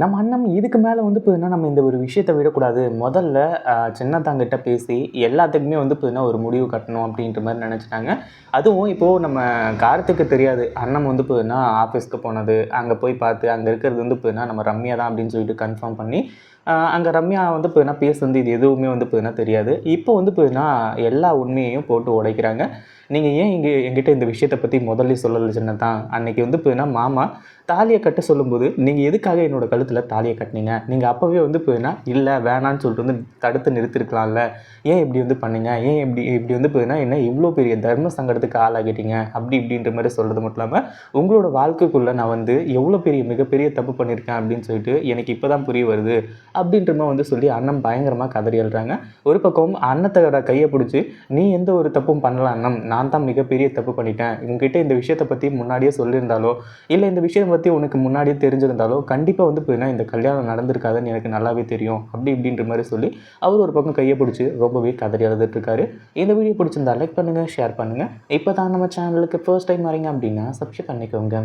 நம்ம அண்ணன் இதுக்கு மேலே வந்து பார்த்தீங்கன்னா நம்ம இந்த ஒரு விஷயத்தை விடக்கூடாது. முதல்ல சின்னத்தாங்கிட்ட பேசி எல்லாத்துக்குமே வந்து பார்த்தீங்கன்னா ஒரு முடிவு கட்டணும் அப்படின்ற மாதிரி நினச்சிட்டாங்க. அதுவும் இப்போது நம்ம கார்த்திக்கு தெரியாது. அண்ணன் வந்து பார்த்தீங்கன்னா ஆஃபீஸ்க்கு போனது அங்கே போய் பார்த்து அங்கே இருக்கிறது வந்து பார்த்தீங்கன்னா நம்ம ரம்யா தான் அப்படின்னு சொல்லிட்டு கன்ஃபார்ம் பண்ணி அங்கே ரம்யா வந்து பார்த்தீங்கன்னா பேசுனது இது எதுவுமே வந்து பார்த்தீங்கன்னா தெரியாது. இப்போ வந்து பார்த்தீங்கன்னா எல்லா உண்மையையும் போட்டு உடைக்கிறாங்க. நீங்கள் ஏன் இங்கே என்கிட்ட இந்த விஷயத்தை பற்றி முதல்ல சொல்லலை சின்னதான் அன்னைக்கு வந்து பார்த்தீங்கன்னா மாமா தாலியை கட்ட சொல்லும்போது நீங்கள் எதுக்காக என்னோட கழுத்தில் தாலியை கட்டினீங்க? நீங்கள் அப்போவே வந்து போயினா இல்லை வேணான்னு சொல்லிட்டு வந்து தடுத்து நிறுத்திருக்கலாம்ல. ஏன் இப்படி வந்து பண்ணீங்க? ஏன் இப்படி இப்படி வந்து பார்த்தீங்கன்னா என்ன இவ்வளோ பெரிய தர்ம சங்கடத்துக்கு ஆளாகிட்டீங்க? அப்படி இப்படின்ற மாதிரி சொல்கிறது மட்டும் இல்லாமல் உங்களோட வாழ்க்கைக்குள்ளே நான் வந்து எவ்வளோ பெரிய மிகப்பெரிய தப்பு பண்ணியிருக்கேன் அப்படின்னு சொல்லிட்டு எனக்கு இப்போ தான் புரிய வருது. அப்படின்ற மாதிரி வந்து சொல்லி அண்ணன் பயங்கரமாக கதறி எழுறாங்க ஒரு பக்கம் அண்ணத்தோட கையை பிடிச்சி நீ எந்த ஒரு தப்பும் பண்ணல அண்ணன். நான் தான் மிகப்பெரிய தப்பு பண்ணிட்டேன். உங்ககிட்ட இந்த விஷயத்தை பற்றி முன்னாடியே சொல்லியிருந்தாலோ இல்லை இந்த விஷயத்தை பற்றி உனக்கு முன்னாடியே தெரிஞ்சிருந்தாலோ கண்டிப்பாக வந்து பார்த்தீங்கன்னா இந்த கல்யாணம் நடந்திருக்காதுன்னு எனக்கு நல்லாவே தெரியும். அப்படி இப்படின்ற மாதிரி சொல்லி அவர் ஒரு பக்கம் கையை பிடிச்சி ரொம்பவே கதறி எழுதிட்டுருக்காரு இந்த வீடியோ பிடிச்சிருந்தா லைக் பண்ணுங்கள் ஷேர் பண்ணுங்கள் இப்போ தான் நம்ம சேனலுக்கு ஃபர்ஸ்ட் டைம் வரீங்க அப்படின்னா சப்ஸ்கிரைப் பண்ணிக்கோங்க.